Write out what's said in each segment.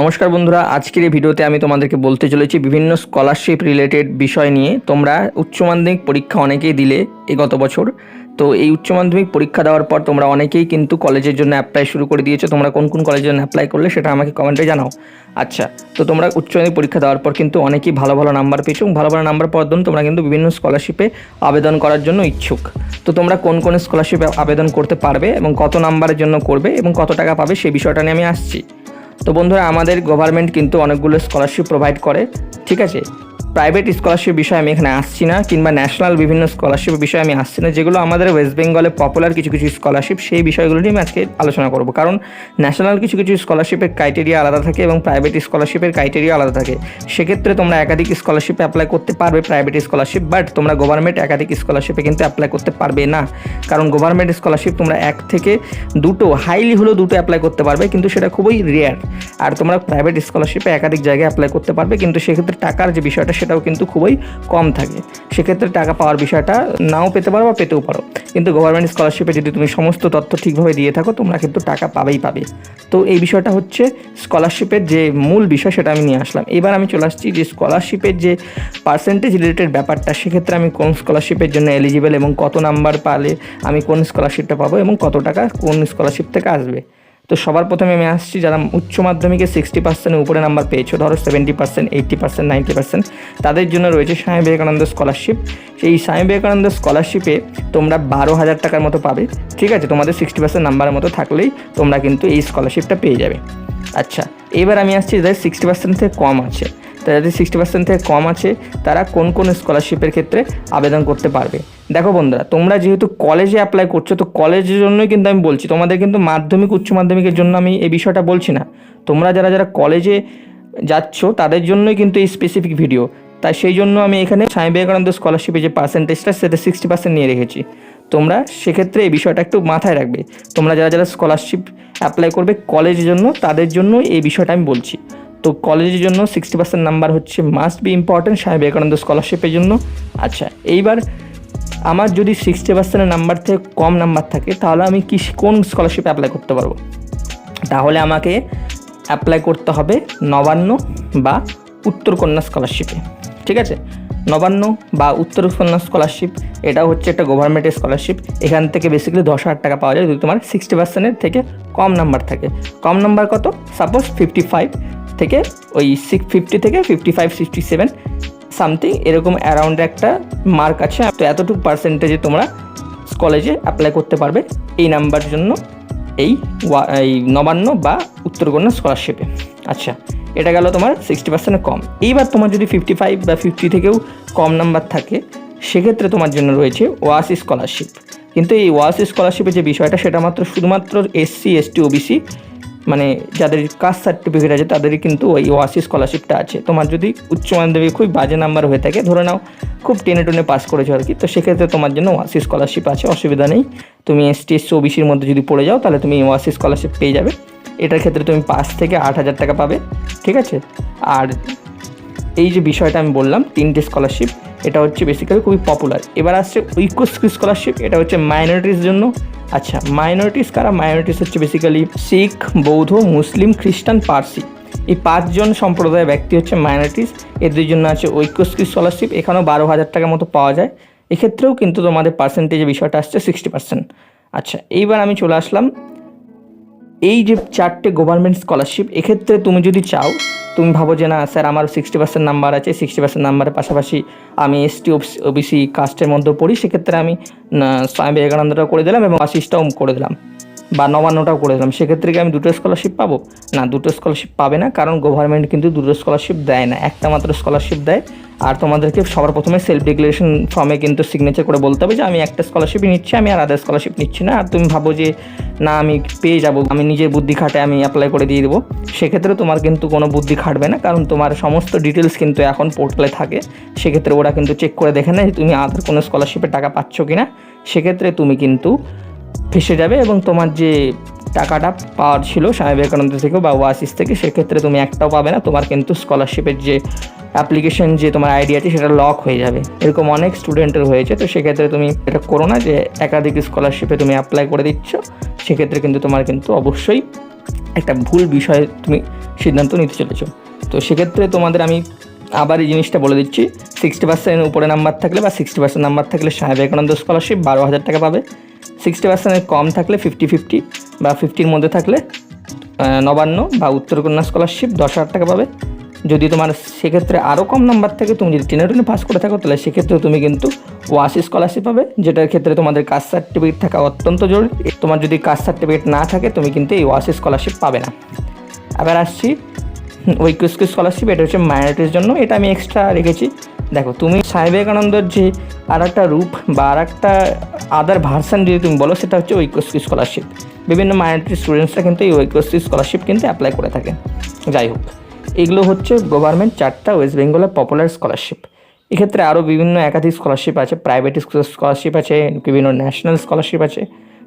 নমস্কার বন্ধুরা, আজকের এই ভিডিওতে আমি তোমাদেরকে বলতে চলেছি বিভিন্ন স্কলারশিপ রিলেটেড বিষয় নিয়ে। তোমরা উচ্চ মাধ্যমিক পরীক্ষা অনেকেই দিলে এই গত বছর। তো এই উচ্চ মাধ্যমিক পরীক্ষা দেওয়ার পর তোমরা অনেকেই কিন্তু কলেজের জন্য অ্যাপ্লাই শুরু করে দিয়েছ। তোমরা কোন কোন কলেজের জন্য অ্যাপ্লাই করলে সেটা আমাকে কমেন্টে জানাও। আচ্ছা তো তোমরা উচ্চ মাধ্যমিক পরীক্ষা দেওয়ার পর কিন্তু অনেকেই ভালো ভালো নাম্বার পেয়েছ ভালো ভালো নাম্বার পাওয়ার জন্য তোমরা কিন্তু বিভিন্ন স্কলারশিপে আবেদন করার জন্য ইচ্ছুক। তো তোমরা কোন কোন স্কলারশিপে আবেদন করতে পারবে এবং কত নাম্বারের জন্য করবে এবং কত টাকা পাবে সেই বিষয়টা নিয়ে আমি আসছি। তো বন্ধুরা, আমাদের গভর্নমেন্ট কিন্তু অনেকগুলো স্কলারশিপ প্রোভাইড করে, ঠিক আছে? প্রাইভেট স্কলারশিপ বিষয়ে আমি এখানে আসছি না, কিংবা ন্যাশনাল বিভিন্ন স্কলারশিপের বিষয়ে আমি আসছি না, যেগুলো আমাদের ওয়েস্ট বেঙ্গলে পপুলার কিছু কিছু স্কলারশিপ সেই বিষয়গুলো নিয়ে আমি আজকে আলোচনা করব। কারণ ন্যাশনাল কিছু কিছু স্কলারশিপের ক্রাইটেরিয়া আলাদা থাকে এবং প্রাইভেট স্কলারশিপের ক্রাইটেরিয়া আলাদা থাকে। সেক্ষেত্রে তোমরা একাধিক স্কলারশিপে অ্যাপ্লাই করতে পারবে প্রাইভেট স্কলারশিপ বাট তোমরা গভর্নমেন্ট একাধিক স্কলারশিপে কিন্তু অ্যাপ্লাই করতে পারবে না। কারণ গভর্নমেন্ট স্কলারশিপ তোমরা এক থেকে দুটো হাইলি হলেও দুটো অ্যাপ্লাই করতে পারবে, কিন্তু সেটা খুবই রেয়ার আর তোমরা প্রাইভেট স্কলারশিপে একাধিক জায়গায় অ্যাপ্লাই করতে পারবে, কিন্তু সেক্ষেত্রে টাকার যে বিষয়টা সেটাও কিন্তু খুবই কম থাকে। সেক্ষেত্রে টাকা পাওয়ার বিষয়টা নাও পেতে পারো বা পেতেও পারো। কিন্তু গভর্নমেন্ট স্কলারশিপে যদি তুমি সমস্ত তথ্য ঠিকভাবে দিয়ে থাকো, তোমরা কিন্তু টাকা পাবেই পাবে। তো এই বিষয়টা হচ্ছে স্কলারশিপের যে মূল বিষয় সেটা আমি নিয়ে আসলাম। এবার আমি চলে আসছি যে স্কলারশিপের যে পার্সেন্টেজ রিলেটেড ব্যাপারটা, সেক্ষেত্রে আমি কোন স্কলারশিপের জন্য এলিজিবল এবং কত নাম্বার পালে আমি কোন স্কলারশিপটা পাবো এবং কত টাকা কোন স্কলারশিপ থেকে আসবে। তো সবার প্রথমে আমি আসছি, যারা উচ্চ মাধ্যমিকে সিক্সটি পার্সেন্টের উপরে নাম্বার পেয়েছ, ধরো seventy percent eighty percent ninety percent তাদের জন্য রয়েছে স্বামী বিবেকানন্দ স্কলারশিপ সেই স্বামী বিবেকানন্দ স্কলারশিপে তোমরা বারো হাজার টাকার মতো পাবে, ঠিক আছে? তোমাদের সিক্সটি পার্সেন্ট নাম্বারের মতো থাকলেই তোমরা কিন্তু এই স্কলারশিপটা পেয়ে যাবে। আচ্ছা এবার আমি আসছি, যাদের সিক্সটি পার্সেন্ট থেকে কম আছে। যাদের সিক্সটি পার্সেন্ট থেকে কম আছে, তারা কোন কোন স্কলারশিপের ক্ষেত্রে আবেদন করতে পারবে? দেখো বন্ধুরা, তোমরা যেহেতু কলেজে অ্যাপ্লাই করছ, তো কলেজের জন্যই কিন্তু আমি বলছি, তোমাদের কিন্তু মাধ্যমিক, উচ্চ মাধ্যমিকের জন্য আমি এই বিষয়টা বলছি না। তোমরা যারা যারা কলেজে যাচ্ছ, তাদের জন্যই কিন্তু এই স্পেসিফিক ভিডিও তাই সেই জন্য আমি এখানে স্বামী বিবেকানন্দ স্কলারশিপে যে পার্সেন্টেজটা সেটা সিক্সটি পার্সেন্ট নিয়ে রেখেছি। তোমরা সেক্ষেত্রে এই বিষয়টা একটু মাথায় রাখবে। তোমরা যারা যারা স্কলারশিপ অ্যাপ্লাই করবে কলেজের জন্য তাদের জন্য এই বিষয়টা আমি বলছি। তো কলেজের জন্য সিক্সটি পার্সেন্ট নাম্বার হচ্ছে must be important Swami Vivekananda স্কলারশিপের জন্য। আচ্ছা এইবার আমার যদি সিক্সটি পার্সেন্টের নাম্বার থেকে কম নাম্বার থাকে, তাহলে আমি কি কোন স্কলারশিপে অ্যাপ্লাই করতে পারব? তাহলে আমাকে অ্যাপ্লাই করতে হবে নবান্ন বা উত্তরকন্যা স্কলারশিপে ঠিক আছে? নবান্ন বা উত্তরকন্যা স্কলারশিপ এটা হচ্ছে একটা গভর্নমেন্টের স্কলারশিপ এখান থেকে বেসিক্যালি দশ হাজার টাকা পাওয়া যায় যদি তোমার সিক্সটি পার্সেন্টের থেকে কম নাম্বার থাকে। কম নাম্বার কত? সাপোজ ফিফটি ফাইভ থেকে, ওই সিক্স ফিফটি থেকে fifty five sixty seven something এরকম অ্যারাউন্ড একটা মার্ক আছে। তো এতটুকু পার্সেন্টেজে তোমরা কলেজে অ্যাপ্লাই করতে পারবে এই নাম্বার জন্য এই এই নবান্ন বা উত্তরকন্যা স্কলারশিপে আচ্ছা এটা গেল তোমার সিক্সটি পার্সেন্ট কম। এইবার তোমার যদি ফিফটি ফাইভ বা ফিফটি থেকেও কম নাম্বার থাকে, সেক্ষেত্রে তোমার জন্য রয়েছে ওয়াসি স্কলারশিপ কিন্তু এই ওয়াসি স্কলারশিপের যে বিষয়টা, সেটা মাত্র শুধুমাত্র এসসি এসটি ওবিসি মানে যাদের কাস্ট সার্টিফিকেট আছে, তাদেরই কিন্তু ওই ওয়াসি স্কলারশিপটা আছে। তোমার যদি উচ্চ মাধ্যমিক খুব বাজে নাম্বার হয়ে থাকে, ধরে নাও খুব টেনে টেনে পাস করেছ আর কি, তো সেক্ষেত্রে তোমার জন্য ওয়াসি স্কলারশিপ আছে, অসুবিধা নেই। তুমি এসটি এসসি ওবিসির মধ্যে যদি পড়ে যাও, তাহলে তুমি ওয়াসি স্কলারশিপ পেয়ে যাবে। এটার ক্ষেত্রে তুমি পাঁচ থেকে আট হাজার টাকা পাবে, ঠিক আছে? আর এই যে বিষয়টা আমি বললাম, তিনটে স্কলারশিপ এটা হচ্ছে বেসিক্যালি খুবই পপুলার এবার আসছে ঐক্যশ্রী স্কলারশিপ এটা হচ্ছে মাইনরিটিস জন্য। আচ্ছা মাইনরিটিস কারা? মাইনরিটিস হচ্ছে বেসিক্যালি শিখ, বৌদ্ধ, মুসলিম, খ্রিস্টান, পার্সি। এই পাঁচজন সম্প্রদায়ের ব্যক্তি হচ্ছে মাইনরিটিস এদের জন্য আছে ঐক্যশ্রী স্কলারশিপ এখানেও বারো হাজার টাকার মতো পাওয়া যায়। এক্ষেত্রেও কিন্তু তোমাদের পার্সেন্টেজের বিষয়টা আসছে সিক্সটি পার্সেন্ট আচ্ছা এইবার আমি চলে আসলাম এই যে চারটে গভর্নমেন্ট স্কলারশিপ এক্ষেত্রে তুমি যদি চাও, তুমি ভাবো যে না, স্যার, আমার সিক্সটি পার্সেন্ট নাম্বার আছে সিক্সটি পার্সেন্ট নাম্বারের পাশাপাশি আমি এসটি ওবিসি কাস্টের মধ্যে পড়ি, সেক্ষেত্রে আমি স্বামী বিবেকানন্দটাও করে দিলাম এবং আশিসটাও করে দিলাম। বা নবান্নটাও করে দিলাম। সেক্ষেত্রে কি আমি দুটো স্কলারশিপ পাবো? না, দুটো স্কলারশিপ পাবে না, কারণ গভর্নমেন্ট কিন্তু দুটো স্কলারশিপ দেয় না। একটা মাত্র স্কলারশিপ দেয়, আর তোমাদেরকে সবার প্রথমে সেলফ ডিক্লারেশন ফর্মে কিন্তু সিগনেচার করে বলতে হবে যে, আমি একটা স্কলারশিপই নিচ্ছি, আমি আর আদার স্কলারশিপ নিচ্ছি না। আর তুমি ভাবো যে, না, আমি পেয়ে যাব, আমি নিজের বুদ্ধি খাটে আমি অ্যাপ্লাই করে দিয়ে দেবো। সেক্ষেত্রে তোমার কিন্তু কোনো বুদ্ধি খাটবে না, কারণ তোমার সমস্ত ডিটেলস কিন্তু এখন পোর্টালে থাকে। সেক্ষেত্রে ওরা কিন্তু চেক করে দেখে নেয় যে, তুমি আদার কোনো স্কলারশিপে টাকা পাচ্ছ কি না সেক্ষেত্রে তুমি কিন্তু ফেসে যাবে এবং তোমার যে টাকাটা পাওয়ার ছিল স্বামী বিবেকানন্দ থেকে বা ওয়াসিস থেকে, সেক্ষেত্রে তুমি একটাও পাবে না। তোমার কিন্তু স্কলারশিপের যে অ্যাপ্লিকেশন যে তোমার আইডি আছে, সেটা লক হয়ে যাবে। এরকম অনেক স্টুডেন্টের হয়েছে, তো সেক্ষেত্রে তুমি এটা করো না যে একাধিক স্কলারশিপে তুমি অ্যাপ্লাই করে দিচ্ছ। সেক্ষেত্রে কিন্তু তোমার কিন্তু অবশ্যই একটা ভুল বিষয়ে তুমি সিদ্ধান্ত নিতে চলেছো। তো সেক্ষেত্রে তোমাদের আমি আবার এই জিনিসটা বলে দিচ্ছি। সিক্সটি পার্সেন্ট উপরে নাম্বার থাকলে বা সিক্সটি পার্সেন্ট নাম্বার থাকলে স্বামী বিবেকানন্দ স্কলারশিপ বারো হাজার টাকা পাবে। সিক্সটি পার্সেন্টের কম থাকলে ফিফটি ফিফটি বা ফিফটির মধ্যে থাকলে নবান্ন বা উত্তরকন্যা স্কলারশিপ দশ হাজার টাকা পাবে। যদি তোমার সেক্ষেত্রে আরও কম নাম্বার থাকে, তুমি যদি টেনে টেনে পাস করে থাকো, তাহলে সেক্ষেত্রে তুমি কিন্তু ওয়াসি স্কলারশিপ পাবে, যেটার ক্ষেত্রে তোমাদের কাস্ট সার্টিফিকেট থাকা অত্যন্ত জরুরি। তোমার যদি কাস্ট সার্টিফিকেট না থাকে, তুমি কিন্তু এই ওয়াসি স্কলারশিপ পাবে না। আবার আসছি ঐক্যস্কি স্কলারশিপ এটা হচ্ছে মাইনরিটির জন্য। এটা আমি এক্সট্রা রেখেছি। দেখো, তুমি স্বামী বিবেকানন্দর যে আর একটা রূপ বা আর একটা আদার ভার্সান যদি তুমি বলো, সেটা হচ্ছে ঐক্যশ্রী স্কলারশিপ বিভিন্ন মাইনরিটি স্টুডেন্টসরা কিন্তু এই ঐক্যশ্রী স্কলারশিপ কিন্তু অ্যাপ্লাই করে থাকে। যাই হোক, এগুলো হচ্ছে গভর্নমেন্ট চারটা ওয়েস্ট বেঙ্গলের পপুলার স্কলারশিপ এক্ষেত্রে আরও বিভিন্ন একাধিক স্কলারশিপ আছে প্রাইভেট স্কলারশিপ আছে, বিভিন্ন ন্যাশনাল স্কলারশিপ আছে।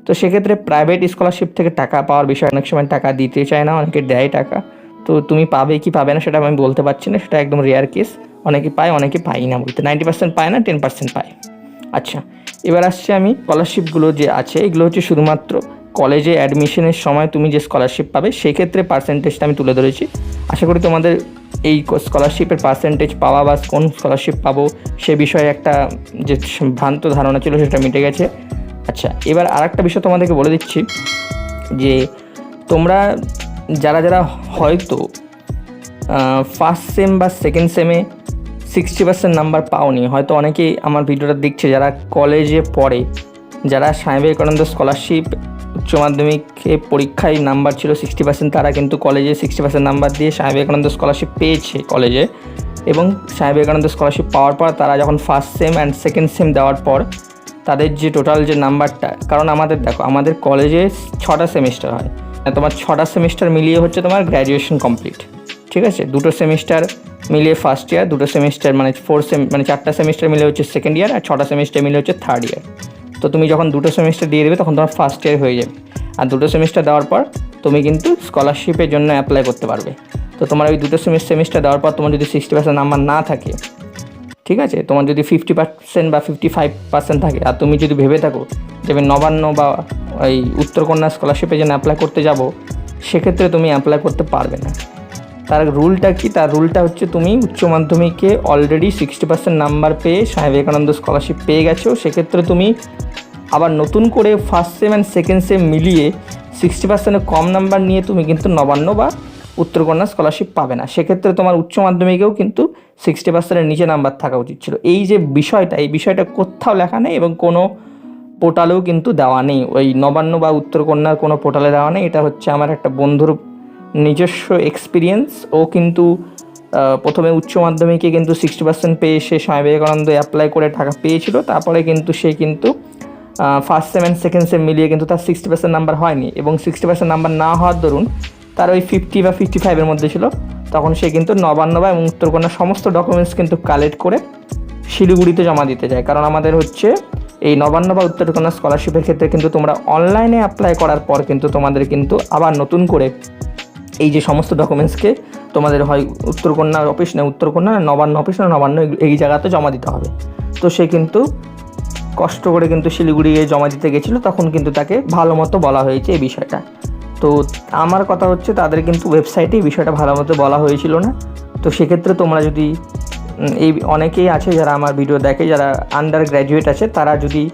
তো সেক্ষেত্রে প্রাইভেট স্কলারশিপ থেকে টাকা পাওয়ার বিষয়ে অনেক সময় টাকা দিতে চায় না, অনেকে দেয় টাকা। তো তুমি পাবে কি পাবে না সেটা আমি বলতে পারছি না, সেটা একদম রেয়ার কেস অনেকে পায়, অনেকে পাই না বলতে। নাইনটি পার্সেন্ট পায় না টেন পার্সেন্ট পায়। আচ্ছা এবার আসছে আমি স্কলারশিপগুলো যে আছে, এগুলো হচ্ছে শুধুমাত্র কলেজে অ্যাডমিশনের সময় তুমি যে স্কলারশিপ পাবে, সেক্ষেত্রে পার্সেন্টেজটা আমি তুলে ধরেছি। আশা করি তোমাদের এই স্কলারশিপের পার্সেন্টেজ পাওয়া বা কোন স্কলারশিপ পাবো, সে বিষয়ে একটা যে ভ্রান্ত ধারণা ছিল সেটা মিটে গেছে। আচ্ছা এবার আর একটা বিষয় তোমাদেরকে বলে দিচ্ছি যে তোমরা যারা যারা হয়তো ফার্স্ট সেম বা সেকেন্ড সেমে সিক্সটি পার্সেন্ট নাম্বার পাওনি, হয়তো অনেকেই আমার ভিডিওটা দেখছে, যারা কলেজে পড়ে, যারা স্বামী বিবেকানন্দ স্কলারশিপ উচ্চ মাধ্যমিকে পরীক্ষায় নাম্বার ছিল সিক্সটি পার্সেন্ট তারা কিন্তু কলেজে সিক্সটি পার্সেন্ট নাম্বার দিয়ে স্বামী বিবেকানন্দ স্কলারশিপ পেয়েছে কলেজে এবং স্বামী বিবেকানন্দ স্কলারশিপ পাওয়ার পর তারা যখন first sem and second sem দেওয়ার পর, তাদের যে টোটাল যে নাম্বারটা কারণ আমাদের দেখো, আমাদের কলেজে ছটা সেমিস্টার হয়। তোমার ছটা সেমিস্টার মিলিয়ে হচ্ছে তোমার গ্র্যাজুয়েশন কমপ্লিট ঠিক আছে? দুটো সেমিস্টার মিলিয়ে ফার্স্ট ইয়ার দুটো সেমিস্টার মানে ফোর সেম মানে চারটা সেমিস্টার মিলে হচ্ছে সেকেন্ড ইয়ার আর ছটা সেমিস্টার মিলে হচ্ছে থার্ড ইয়ার তো তুমি যখন দুটো সেমিস্টার দিয়ে দেবে তখন তোমার ফার্স্ট ইয়ার হয়ে যাবে। আর দুটো সেমিস্টার দেওয়ার পর তুমি কিন্তু স্কলারশিপের জন্য অ্যাপ্লাই করতে পারবে। তো তোমার ওই দুটো সেমিস্টার দেওয়ার পর তোমার যদি সিক্সটি পার্সেন্ট নাম্বার না থাকে ঠিক আছে? তোমার যদি ফিফটি পার্সেন্ট বা ফিফটি ফাইভ পার্সেন্ট থাকে, আর তুমি যদি ভেবে থাকো যে আমি নবান্ন বা এই উত্তরকন্যা স্কলারশিপে যেন অ্যাপ্লাই করতে যাব, সেক্ষেত্রে তুমি অ্যাপ্লাই করতে পারবে না। তার রুলটা কি? তার রুলটা হচ্ছে তুমি উচ্চ মাধ্যমিকে অলরেডি সিক্সটি পার্সেন্ট নাম্বার পেয়ে স্বামী বিবেকানন্দ স্কলারশিপ পেয়ে গেছো। সেক্ষেত্রে তুমি আবার নতুন করে first sem and second sem মিলিয়ে সিক্সটি পার্সেন্টের কম নাম্বার নিয়ে তুমি কিন্তু নবান্ন বা উত্তরকন্যা স্কলারশিপ পাবে না। সেক্ষেত্রে তোমার উচ্চ মাধ্যমিকেও কিন্তু সিক্সটি পার্সেন্টের নিচে নাম্বার থাকা উচিত ছিল। এই যে বিষয়টা, এই বিষয়টা কোথাও লেখা নেই এবং কোনো পোর্টালেও কিন্তু দেওয়া নেই। ওই নবান্ন বা উত্তরকন্যার কোনো পোর্টালে দেওয়া নেই। এটা হচ্ছে আমার একটা বন্ধুর নিজস্ব এক্সপিরিয়েন্স ও কিন্তু প্রথমে উচ্চ মাধ্যমিকে কিন্তু সিক্সটি পার্সেন্ট পেয়ে সে স্বামী বিবেকানন্দ অ্যাপ্লাই করে টাকা পেয়েছিল। তারপরে কিন্তু সে কিন্তু first sem and second sem মিলিয়ে কিন্তু তার সিক্সটি পার্সেন্ট নাম্বার হয়নি। এবং সিক্সটি পার্সেন্ট নাম্বার না হওয়ার দরুন তার ওই ফিফটি বা ফিফটি ফাইভের মধ্যে ছিল। তখন সে কিন্তু নবান্ন বা এবং উত্তরকন্যা সমস্ত ডকুমেন্টস কিন্তু কালেক্ট করে শিলিগুড়িতে জমা দিতে যায়। কারণ আমাদের হচ্ছে এই নবান্ন বা উত্তরকন্যা স্কলারশিপের ক্ষেত্রে কিন্তু তোমরা অনলাইনে অ্যাপ্লাই করার পর কিন্তু তোমাদের কিন্তু আবার নতুন করে এই যে সমস্ত ডকুমেন্টসকে তোমাদের হয় উত্তরকন্যা অফিস না, উত্তরকন্যা নবান্ন অফিস না, নবান্ন এই- জায়গাতে জমা দিতে হবে। তো সে কিন্তু কষ্ট করে কিন্তু শিলিগুড়ি জমা দিতে গেছিল। তখন কিন্তু তাকে ভালো মতো বলা হয়েছে এই বিষয়টা। তো আমার কথা হচ্ছে তাদের কিন্তু ওয়েবসাইটে বিষয়টা ভালো মতো বলা হয়েছিল না। তো সেক্ষেত্রে তোমরা যদি এই অনেকেই আছে যারা আমার ভিডিও দেখে, যারা আন্ডার গ্র্যাজুয়েট আছে, তারা যদি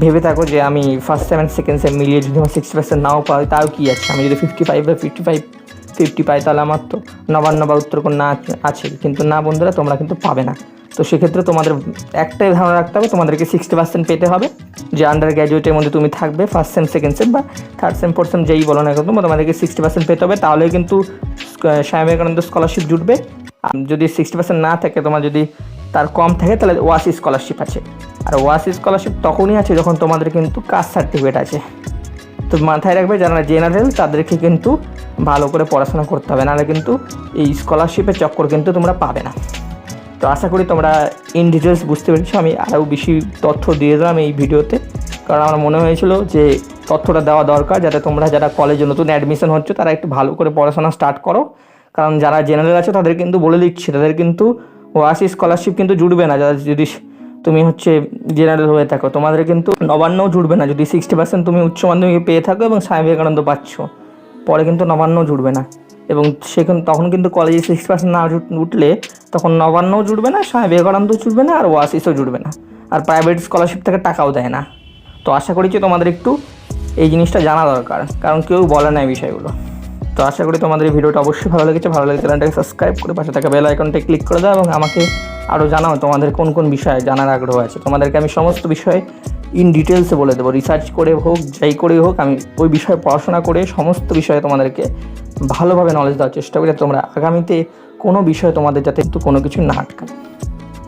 ভেবে থাকো যে আমি ফার্স্ট সেম সেকেন্ড সেম মিলিয়ে যদি আমার সিক্সটি পার্সেন্ট নাও পাই, তাও কী আছে? আমি যদি ফিফটি ফাইভ বা ফিফটি ফাইভ ফিফটি পাই, তাহলে আমার তো নবান্ন বা আছে- আছে। কিন্তু না বন্ধুরা, তোমরা কিন্তু পাবে না। তো সেক্ষেত্রে তোমাদের একটাই ধারণা রাখতে হবে, তোমাদেরকে সিক্সটি পার্সেন্ট পেতে হবে। যে আন্ডার গ্র্যাজুয়েটের মধ্যে তুমি থাকবে ফার্স্ট সেম সেকেন্ড সেম বা থার্ড সেম ফোর্থ সেম যেই বলো না কেন তোমাদেরকে সিক্সটি পার্সেন্ট পেতে হবে। তাহলেই কিন্তু স্বামী বিবেকানন্দ স্কলারশিপ জুটবে। যদি সিক্সটি পার্সেন্ট না থাকে, তোমার যদি তার কম থাকে, তাহলে ওয়াসি স্কলারশিপ আছে। আর ওয়াসি স্কলারশিপ তখনই আছে যখন তোমাদের কিন্তু কাস্ট সার্টিফিকেট আছে। তো মাথায় রাখবে, যারা জেনারেল তাদেরকে কিন্তু ভালো করে পড়াশোনা করতে হবে। নাহলে কিন্তু এই স্কলারশিপের চক্কর কিন্তু তোমরা পাবে না। তো আশা করি তোমরা ইন ডিটেলস বুঝতে পেরেছ। আমি আরও বেশি তথ্য দিয়ে দিলাম এই ভিডিওতে। কারণ আমার মনে হয়েছিল যে তথ্যটা দেওয়া দরকার, যাতে তোমরা যারা কলেজে নতুন অ্যাডমিশন হচ্ছে, তারা একটু ভালো করে পড়াশোনা স্টার্ট করো। কারণ যারা জেনারেল আছে, তাদের কিন্তু বলে দিচ্ছি, তাদের কিন্তু ওয়াসি স্কলারশিপ কিন্তু জুড়বে না। যারা যদি তুমি হচ্ছে জেনারেল হয়ে থাকো, তোমাদের কিন্তু নবান্নও জুড়বে না। যদি সিক্সটি পার্সেন্ট তুমি উচ্চ মাধ্যমিকে পেয়ে থাকো এবং স্বামী বিবেকানন্দ পাচ্ছ, পরে কিন্তু নবান্নও জুড়বে না। এবং সেখানে তখন কিন্তু কলেজে সিক্সটি পার্সেন্ট না উঠলে তখন নবান্নও জুড়বে না, স্বামী বিবেকানন্দও জুড়বে না, আর ওয়াসিসও জুড়বে না। আর প্রাইভেট স্কলারশিপ থেকে টাকাও দেয় না। তো আশা করি যে তোমাদের একটু এই জিনিসটা জানা দরকার, কারণ কেউ বলে না এই বিষয়গুলো। তো আশা করি তোমাদের এই ভিডিওটা অবশ্যই ভালো লেগেছে, ভালো লেগে চ্যানেলটাকে সাবস্ক্রাইব করে পাশে থাকা বেল আইকনটা ক্লিক করে দাও এবং আমাকে আরও জানাও তোমাদের কোন কোন বিষয়ে জানার আগ্রহ আছে। তোমাদেরকে আমি সমস্ত বিষয়ে ইন ডিটেলসে বলে দেবো। রিসার্চ করে হোক, যাই করে হোক, আমি ওই বিষয়ে পড়াশোনা করে সমস্ত বিষয়ে তোমাদেরকে ভালোভাবে নলেজ দেওয়ার চেষ্টা করি তোমরা আগামীতে কোনো বিষয়ে তোমাদের যাতে কোনো কিছু না আটকায়।